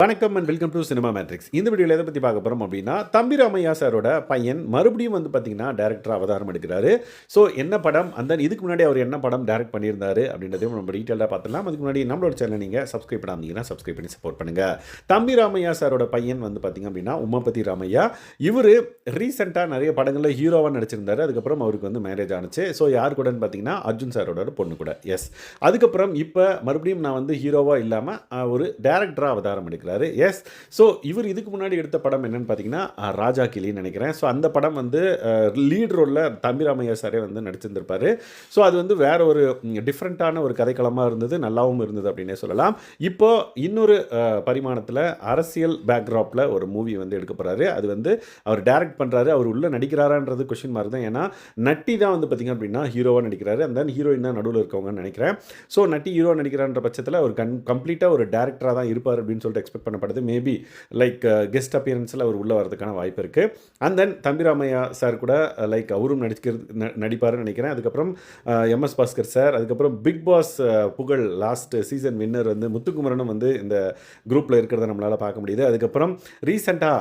வணக்கம் and welcome to cinema matrix இந்த வீடியோவில் எதை பற்றி பார்க்க போகிறோம் அப்படின்னா தம்பி ராமையா சாரோட பையன் மறுபடியும் வந்து பார்த்தீங்கன்னா டேரக்டர் அவதாரம் எடுக்கிறாரு. ஸோ என்ன படம்? அந்த இதுக்கு முன்னாடி அவர் என்ன படம் டேரக்ட் பண்ணியிருந்தாரு அப்படின்றதையும் நம்ம டீட்டெயிலாக பார்த்துலாம் அதுக்கு முன்னாடி நம்மளோட சேனல் நீங்கள் சப்ஸ்கிரைப் பண்ணாதீங்கன்னா சப்ஸ்கிரைப் பண்ணி சப்போர்ட் பண்ணுங்கள் தம்பி ராமையா சாரோட பையன் வந்து பார்த்தீங்க அப்படின்னா உமாபதி ராமையா. இவர் ரீசெண்டாக நிறைய படங்களில் ஹீரோவாக நடிச்சிருந்தாரு. அதுக்கப்புறம் அவருக்கு வந்து மேரேஜ் ஆனிச்சு. ஸோ யார் கூடன்னு பார்த்தீங்கன்னா அர்ஜுன் சாரோட பொண்ணு கூட. எஸ் அதுக்கப்புறம் இப்போ மறுபடியும் நான் வந்து ஹீரோவாக இல்லாமல் ஒரு டேரக்டராக அவதாரம் எடுக்கிறேன் பண்ணியிருக்கிறாரு எஸ் ஸோ இவர் இதுக்கு முன்னாடி எடுத்த படம் என்னென்னு பார்த்தீங்கன்னா ராஜா கிளின்னு நினைக்கிறேன். ஸோ அந்த படம் வந்து லீட் ரோலில் தம்பிராமையா சாரே வந்து நடிச்சிருந்திருப்பார். ஸோ அது வந்து வேற ஒரு டிஃப்ரெண்ட்டான ஒரு கதைக்களமாக இருந்தது நல்லாவும் இருந்தது அப்படின்னே சொல்லலாம். இப்போ இன்னொரு பரிமாணத்தில் அரசியல் பேக்ராப்பில் ஒரு மூவி வந்து எடுக்க போகிறாரு அது வந்து அவர் டைரக்ட் பண்ணுறாரு அவர் உள்ளே நடிக்கிறாரான்றது கொஷின் மாதிரி தான். ஏன்னா நட்டி தான் வந்து பார்த்திங்க அப்படின்னா ஹீரோவாக நடிக்கிறாரு. அந்த ஹீரோயின் தான் நடுவில் இருக்கவங்கன்னு நினைக்கிறேன். ஸோ நட்டி ஹீரோ நடிக்கிறான்ற பட்சத்தில் அவர் கன் கம்ப்ளீட்டாக ஒரு டேரக்டராக தான் இருப்பார் அப்படின்னு சொல்லிட்டு எக்ஸ்பெக்ட் பண்ணப்படுது. மேபி லைக் கெஸ்ட் அப்பியரன்ஸில் அவர் உள்ளே வரதுக்கான வாய்ப்பு இருக்குது அண்ட் தென் தம்பிராமையா சார் கூட uh, லைக் அவரும் நடிக்கிறது ந- நடிப்பாருன்னு நினைக்கிறேன். அதுக்கப்புறம் எம்எஸ் பாஸ்கர் சார் அதுக்கப்புறம் பிக் பாஸ் uh, புகழ் லாஸ்ட் சீசன் வின்னர் வந்து முத்துக்குமரனும் வந்து இந்த குரூப்பில் இருக்கிறத நம்மளால் பார்க்க முடியுது. அதுக்கப்புறம் ரீசெண்டாக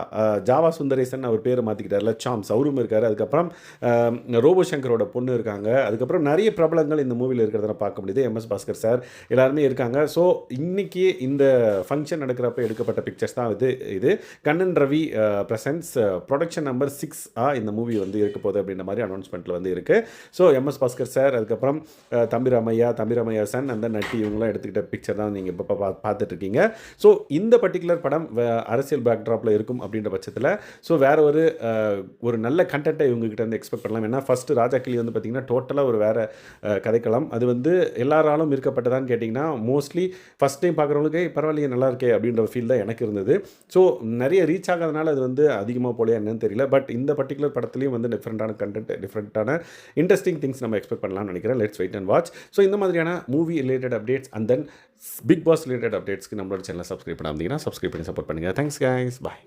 ஜாவா சுந்தரேசன் அவர் பேரை மாற்றிக்கிட்டார்ல சாம்ஸ் அவரும் இருக்கார். அதுக்கப்புறம் um, ரோபோ சங்கரோட பொண்ணு இருக்காங்க. அதுக்கப்புறம் நிறைய பிரபலங்கள் இந்த மூவியில் இருக்கிறத பார்க்க முடியுது. எம்எஸ் பாஸ்கர் சார் எல்லாருமே இருக்காங்க. ஸோ இன்றைக்கி இந்த ஃபங்க்ஷன் நடக்கிறப்ப எடுக்கப்பட்ட பிக்சர்ஸ் தான் இது இது. Kannan Ravi presents production number six ஆ இந்த மூவி வந்து இருக்க போகுது அப்படின்ற மாதிரி அனௌன்ஸ்மெண்ட்டில் வந்து இருக்குது ஸோ எம்எஸ் பாஸ்கர் சார் அதுக்கப்புறம் தம்பிராமையா தம்பிராமையா சன் அந்த நட்டி இவங்களாம் எடுத்துக்கிட்ட பிக்சர் தான் நீங்கள் இப்போ பா பார்த்துட்டு இருக்கீங்க ஸோ இந்த பர்டிகுலர் படம் அரசியல் பேக்ட்ராப்பில் இருக்கும் அப்படின்ற பட்சத்தில் ஸோ வேற ஒரு ஒரு நல்ல கண்டென்ட்டை இவங்ககிட்ட இருந்து எக்ஸ்பெக்ட் பண்ணலாம். ஏன்னா ஃபஸ்ட்டு ராஜா கிளி வந்து பார்த்திங்கன்னா டோட்டலாக ஒரு வேற கதைக்களம். அது வந்து எல்லாராலும் இருக்கப்பட்டதான்னு கேட்டிங்கன்னா மோஸ்ட்லி ஃபஸ்ட் டைம் பார்க்குறவங்களுக்கு பரவாயில்லையே நல்லா இருக்கே அப்படின்ற ஃபீல் தான் எனக்கு இருந்தது. ஸோ நிறைய ரீச் ஆகாதனால அது வந்து அதிகமாக போல என்னன்னு தெரியல. பட் இந்த பர்டிகுலர் படத்துலையும் வந்து டிஃப்ரெண்ட்டான கண்டென்ட் டிஃப்ரெண்ட்டான இன்ட்ரெஸ்டிங் திங்ஸ் நம்ம எக்ஸ்பெக்ட் பண்ணலாம்னு நினைக்கிறேன். Let's wait and watch so இந்த மாதிரியான movie related updates and then Bigg Boss related அப்டேட்ஸ்க்கு நம்மளோட சேனலை சப்ஸ்கிரைப் பண்ணாமல் சப்ஸ்கிரைப் பண்ணி சப்போர்ட் பண்ணுங்கள் தேங்க்ஸ் கைஸ் பாய்